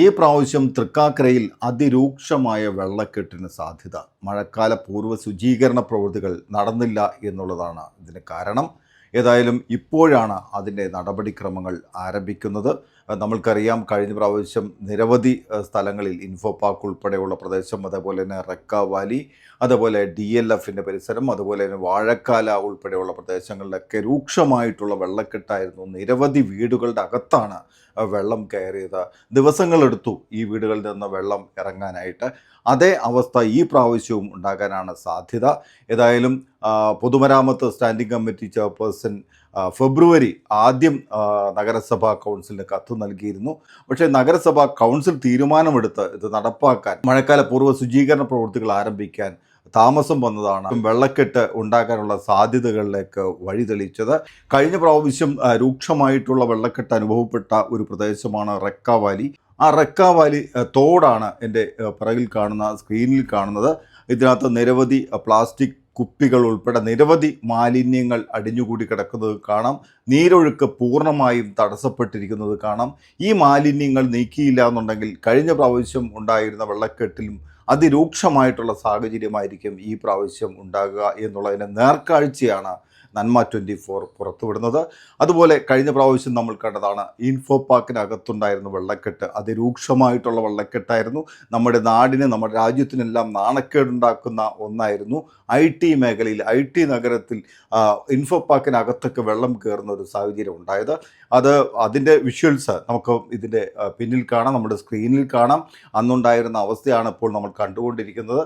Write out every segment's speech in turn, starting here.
ഈ പ്രാവശ്യം തൃക്കാക്കരയിൽ അതിരൂക്ഷമായ വെള്ളക്കെട്ടിന് സാധ്യത. മഴക്കാല പൂർവ ശുചീകരണ പ്രവൃത്തികൾ നടന്നില്ല എന്നുള്ളതാണ് ഇതിന് കാരണം. ഏതായാലും ഇപ്പോഴാണ് അതിന്റെ നടപടിക്രമങ്ങൾ ആരംഭിക്കുന്നത്. നമ്മൾക്കറിയാം കഴിഞ്ഞ പ്രാവശ്യം നിരവധി സ്ഥലങ്ങളിൽ ഇൻഫോ പാർക്ക് ഉൾപ്പെടെയുള്ള പ്രദേശം അതേപോലെ തന്നെ റെക്ക വാലി അതുപോലെ ഡി എൽ എഫിന്റെ പരിസരം അതുപോലെ തന്നെ വാഴക്കാല ഉൾപ്പെടെയുള്ള പ്രദേശങ്ങളിലൊക്കെ രൂക്ഷമായിട്ടുള്ള വെള്ളക്കെട്ടായിരുന്നു. നിരവധി വീടുകളുടെ അകത്താണ് വെള്ളം കയറിയത്. ദിവസങ്ങളെടുത്തു ഈ വീടുകളിൽ നിന്ന് വെള്ളം ഇറങ്ങാനായിട്ട്. അതേ അവസ്ഥ ഈ പ്രാവശ്യവും ഉണ്ടാകാനാണ് സാധ്യത. ഏതായാലും പൊതുമരാമത്ത് സ്റ്റാൻഡിംഗ് കമ്മിറ്റി ചെയർപേഴ്സൺ ഫെബ്രുവരി ആദ്യം നഗരസഭാ കൗൺസിലിന് കത്ത് നൽകിയിരുന്നു. പക്ഷേ നഗരസഭാ കൗൺസിൽ തീരുമാനമെടുത്ത് ഇത് നടപ്പാക്കാൻ മഴക്കാല പൂർവ ശുചീകരണ പ്രവൃത്തികൾ ആരംഭിക്കാൻ താമസം വന്നതാണ്. വെള്ളക്കെട്ട് ഉണ്ടാക്കാനുള്ള സാധ്യതകളിലേക്ക് വഴിതെളിച്ചത്. കഴിഞ്ഞ പ്രാവശ്യം രൂക്ഷമായിട്ടുള്ള വെള്ളക്കെട്ട് അനുഭവപ്പെട്ട ഒരു പ്രദേശമാണ് റെക്ക വാലി ആ റെക്ക വാലി തോടാണ് എന്റെ പിറകിൽ കാണുന്ന സ്ക്രീനിൽ കാണുന്നത്. ഇതിനകത്ത് നിരവധി പ്ലാസ്റ്റിക് കുപ്പികൾ ഉൾപ്പെടെ നിരവധി മാലിന്യങ്ങൾ അടിഞ്ഞുകൂടി കിടക്കുന്നത് കാണാം. നീരൊഴുക്ക് പൂർണമായും തടസ്സപ്പെട്ടിരിക്കുന്നത് കാണാം. ഈ മാലിന്യങ്ങൾ നീക്കിയില്ല എന്നുണ്ടെങ്കിൽ കഴിഞ്ഞ പ്രാവശ്യം ഉണ്ടായിരുന്ന വെള്ളക്കെട്ടിലും അതിരൂക്ഷമായിട്ടുള്ള സാഹചര്യമായിരിക്കും ഈ പ്രാവശ്യം ഉണ്ടാകുക എന്നുള്ളതിന്റെ നേർക്കാഴ്ചയാണ് നന്മ ട്വന്റി ഫോർ പുറത്തുവിടുന്നത്. അതുപോലെ കഴിഞ്ഞ പ്രാവശ്യം നമ്മൾ കണ്ടതാണ് ഇൻഫോ പാക്കിനകത്തുണ്ടായിരുന്ന വെള്ളക്കെട്ട്. അതിരൂക്ഷമായിട്ടുള്ള വെള്ളക്കെട്ടായിരുന്നു. നമ്മുടെ നാടിന് നമ്മുടെ രാജ്യത്തിനെല്ലാം നാണക്കേടുണ്ടാക്കുന്ന ഒന്നായിരുന്നു ഐ ടി മേഖലയിൽ ഐ ടി നഗരത്തിൽ ഇൻഫോ പാക്കിനകത്തൊക്കെ വെള്ളം കയറുന്ന ഒരു സാഹചര്യം ഉണ്ടായത്. അത് അതിന്റെ വിഷ്വൽസ് നമുക്ക് ഇതിന്റെ പിന്നിൽ കാണാം നമ്മുടെ സ്ക്രീനിൽ കാണാം. അന്നുണ്ടായിരുന്ന അവസ്ഥയാണ് ഇപ്പോൾ നമ്മൾ കണ്ടുകൊണ്ടിരിക്കുന്നത്.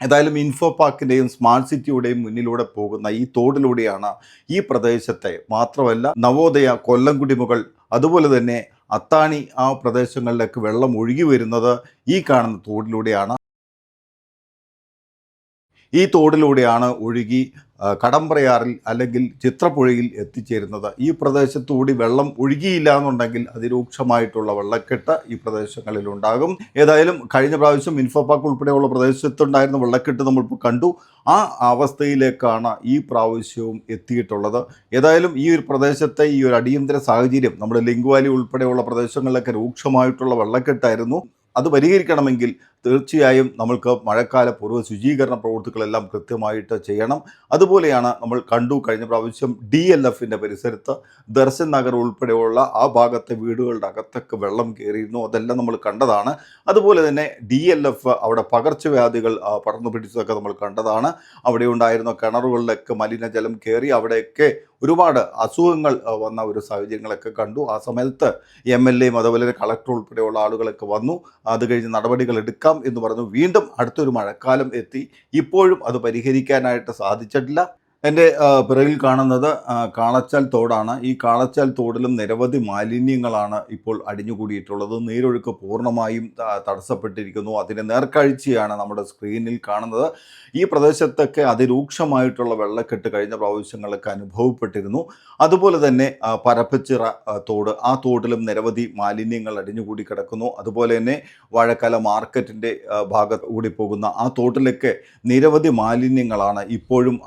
ഏതായാലും ഇൻഫോ പാർക്കിന്റെയും സ്മാർട്ട് സിറ്റിയുടെയും മുന്നിലൂടെ പോകുന്ന ഈ തോടിലൂടെയാണ് ഈ പ്രദേശത്തെ മാത്രമല്ല നവോദയ കൊല്ലംകുടിമുകൾ അതുപോലെ തന്നെ അത്താണി ആ പ്രദേശങ്ങളിലേക്ക് വെള്ളം ഒഴുകി വരുന്നത് ഈ കാണുന്ന തോടിലൂടെയാണ്. ഈ തോടിലൂടെയാണ് ഒഴുകി കടമ്പ്രയാറിൽ അല്ലെങ്കിൽ ചിത്രപ്പുഴയിൽ എത്തിച്ചേരുന്നത്. ഈ പ്രദേശത്തുകൂടി വെള്ളം ഒഴുകിയില്ല എന്നുണ്ടെങ്കിൽ അതിരൂക്ഷമായിട്ടുള്ള വെള്ളക്കെട്ട് ഈ പ്രദേശങ്ങളിൽ ഉണ്ടാകും ഏതായാലും കഴിഞ്ഞ പ്രാവശ്യം ഇൻഫോപാക്ക് ഉൾപ്പെടെയുള്ള പ്രദേശത്തുണ്ടായിരുന്ന വെള്ളക്കെട്ട് നമ്മളിപ്പോൾ കണ്ടു. ആ അവസ്ഥയിലേക്കാണ് ഈ പ്രാവശ്യവും എത്തിയിട്ടുള്ളത്. ഏതായാലും ഈ ഒരു പ്രദേശത്തെ ഈ ഒരു അടിയന്തര സാഹചര്യം നമ്മുടെ ലിംഗ്വാലി ഉൾപ്പെടെയുള്ള പ്രദേശങ്ങളിലൊക്കെ രൂക്ഷമായിട്ടുള്ള വെള്ളക്കെട്ടായിരുന്നു. അത് പരിഹരിക്കണമെങ്കിൽ തീർച്ചയായും നമ്മൾക്ക് മഴക്കാല പൂർവ ശുചീകരണ പ്രവൃത്തികളെല്ലാം കൃത്യമായിട്ട് ചെയ്യണം. അതുപോലെയാണ് നമ്മൾ കണ്ടു കഴിഞ്ഞ പ്രാവശ്യം ഡി എൽ എഫിന്റെ പരിസരത്ത് ദർശൻ നഗർ ഉൾപ്പെടെയുള്ള ആ ഭാഗത്തെ വീടുകളുടെ അകത്തൊക്കെ വെള്ളം കയറിയിരുന്നു. അതെല്ലാം നമ്മൾ കണ്ടതാണ്. അതുപോലെ തന്നെ ഡി എൽ എഫ് അവിടെ പകർച്ചവ്യാധികൾ പടർന്നു പിടിച്ചതൊക്കെ നമ്മൾ കണ്ടതാണ്. അവിടെ ഉണ്ടായിരുന്ന കിണറുകളിലൊക്കെ മലിനജലം കയറി അവിടെയൊക്കെ ഒരുപാട് അസുഖങ്ങൾ വന്ന ഒരു സാഹചര്യങ്ങളൊക്കെ കണ്ടു. ആ സമയത്ത് എം എൽ എയും അതുപോലെ കളക്ടർ ഉൾപ്പെടെയുള്ള ആളുകളൊക്കെ വന്നു. അത് കഴിഞ്ഞ് നടപടികൾ എടുക്കാം എന്ന് പറഞ്ഞു. വീണ്ടും അടുത്തൊരു മഴക്കാലം എത്തി. ഇപ്പോഴും അത് പരിഹരിക്കാനായിട്ട് സാധിച്ചിട്ടില്ല. എന്റെ പിറകിൽ കാണുന്നത് കാളച്ചാൽ തോടാണ്. ഈ കാളച്ചാൽ തോടിലും നിരവധി മാലിന്യങ്ങളാണ് ഇപ്പോൾ അടിഞ്ഞുകൂടിയിട്ടുള്ളത്. നീരൊഴുക്ക് പൂർണമായും തടസ്സപ്പെട്ടിരിക്കുന്നു. അതിന്റെ നേർക്കാഴ്ചയാണ് നമ്മുടെ സ്ക്രീനിൽ കാണുന്നത്. ഈ പ്രദേശത്തൊക്കെ അതിരൂക്ഷമായിട്ടുള്ള വെള്ളക്കെട്ട് കഴിഞ്ഞ പ്രാവശ്യങ്ങളൊക്കെ അനുഭവപ്പെട്ടിരുന്നു. അതുപോലെ തന്നെ പരപ്പച്ചിറ തോട് ആ തോടിലും നിരവധി മാലിന്യങ്ങൾ അടിഞ്ഞുകൂടി കിടക്കുന്നു. അതുപോലെ തന്നെ വാഴക്കാല മാർക്കറ്റിന്റെ ഭാഗത്ത് കൂടി പോകുന്ന ആ തോട്ടിലൊക്കെ നിരവധി മാലിന്യങ്ങളാണ് ഇപ്പോഴും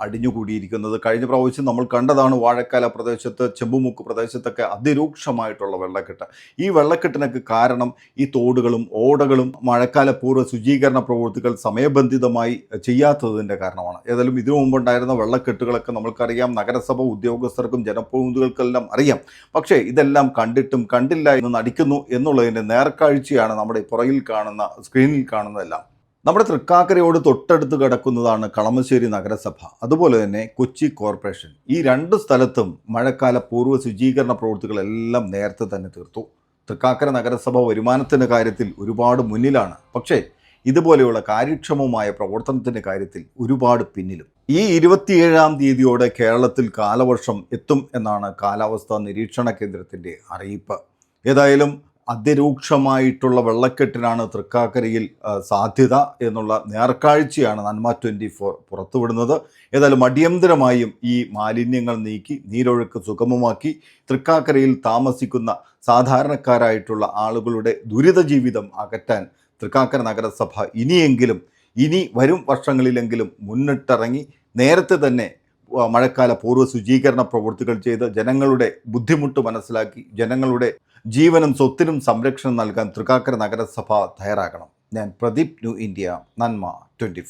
അടിഞ്ഞുകൂടിയിരിക്കുന്നത് കഴിഞ്ഞ പ്രാവശ്യം നമ്മൾ കണ്ടതാണ് വാഴക്കാല പ്രദേശത്ത് ചെമ്പുമുക്ക് പ്രദേശത്തൊക്കെ അതിരൂക്ഷമായിട്ടുള്ള വെള്ളക്കെട്ട്. ഈ വെള്ളക്കെട്ടിനൊക്കെ കാരണം ഈ തോടുകളും ഓടകളും മഴക്കാല പൂർവ ശുചീകരണ പ്രവൃത്തികൾ സമയബന്ധിതമായി ചെയ്യാത്തതിന്റെ കാരണമാണ്. ഏതായാലും ഇതിനു മുമ്പുണ്ടായിരുന്ന വെള്ളക്കെട്ടുകളൊക്കെ നമ്മൾക്കറിയാം. നഗരസഭ ഉദ്യോഗസ്ഥർക്കും ജനപ്രതിനിധികൾക്കെല്ലാം അറിയാം. പക്ഷേ ഇതെല്ലാം കണ്ടിട്ടും കണ്ടില്ല എന്ന് നടിക്കുന്നു എന്നുള്ളതിന്റെ നേർക്കാഴ്ചയാണ് നമ്മുടെ പുറകിൽ കാണുന്ന സ്ക്രീനിൽ കാണുന്നതെല്ലാം. നമ്മുടെ തൃക്കാക്കരയോട് തൊട്ടടുത്ത് കിടക്കുന്നതാണ് കളമശ്ശേരി നഗരസഭ. അതുപോലെ തന്നെ കൊച്ചി കോർപ്പറേഷൻ. ഈ രണ്ട് സ്ഥലത്തും മഴക്കാല പൂർവ ശുചീകരണ പ്രവൃത്തികളെല്ലാം നേരത്തെ തന്നെ തീർത്തു. തൃക്കാക്കര നഗരസഭ വരുമാനത്തിന്റെ കാര്യത്തിൽ ഒരുപാട് മുന്നിലാണ്. പക്ഷേ ഇതുപോലെയുള്ള കാര്യക്ഷമമായ പ്രവർത്തനത്തിന്റെ കാര്യത്തിൽ ഒരുപാട് പിന്നിലും. ഈ ഇരുപത്തിയേഴാം തീയതിയോടെ കേരളത്തിൽ കാലവർഷം എത്തും എന്നാണ് കാലാവസ്ഥാ നിരീക്ഷണ കേന്ദ്രത്തിന്റെ അറിയിപ്പ്. ഏതായാലും അതിരൂക്ഷമായിട്ടുള്ള വെള്ളക്കെട്ടിനാണ് തൃക്കാക്കരയിൽ സാധ്യത എന്നുള്ള നേർക്കാഴ്ചയാണ് നന്മ ട്വന്റി ഫോർ പുറത്തുവിടുന്നത്. ഏതായാലും അടിയന്തരമായും ഈ മാലിന്യങ്ങൾ നീക്കി നീരൊഴുക്ക് സുഗമമാക്കി തൃക്കാക്കരയിൽ താമസിക്കുന്ന സാധാരണക്കാരായിട്ടുള്ള ആളുകളുടെ ദുരിത ജീവിതം അകറ്റാൻ തൃക്കാക്കര നഗരസഭ ഇനിയെങ്കിലും ഇനി വരും വർഷങ്ങളിലെങ്കിലും മുന്നിട്ടിറങ്ങി നേരത്തെ തന്നെ മഴക്കാല പൂർവ ശുചീകരണ പ്രവൃത്തികൾ ചെയ്ത് ജനങ്ങളുടെ ബുദ്ധിമുട്ട് മനസ്സിലാക്കി ജനങ്ങളുടെ ജീവനും സ്വത്തിനും സംരക്ഷണം നൽകാൻ തൃക്കാക്കര നഗരസഭ തയ്യാറാകണം. ഞാൻ പ്രദീപ് ന്യൂ ഇന്ത്യ നന്മ ട്വന്റി